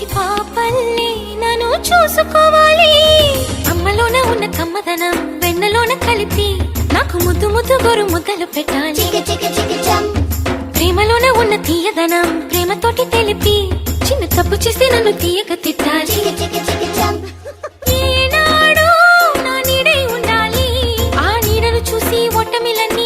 చేసి పాపల్ని నన్ను చూసుకోవాలి. అమ్మలోన ఉన్న కమ్మదనం వెన్నలోన కలిపి నాకు ముద్దు ముద్దు గురు ముద్దలు పెట్టాలి. ప్రేమలోన ఉన్న తీయదనం ప్రేమతోటి తెలిపి చిన్న తప్పు చేసి నన్ను తీయక తిట్టాలి. ఉండాలి. ఆ నీడను చూసి ఒట్టమిలన్నీ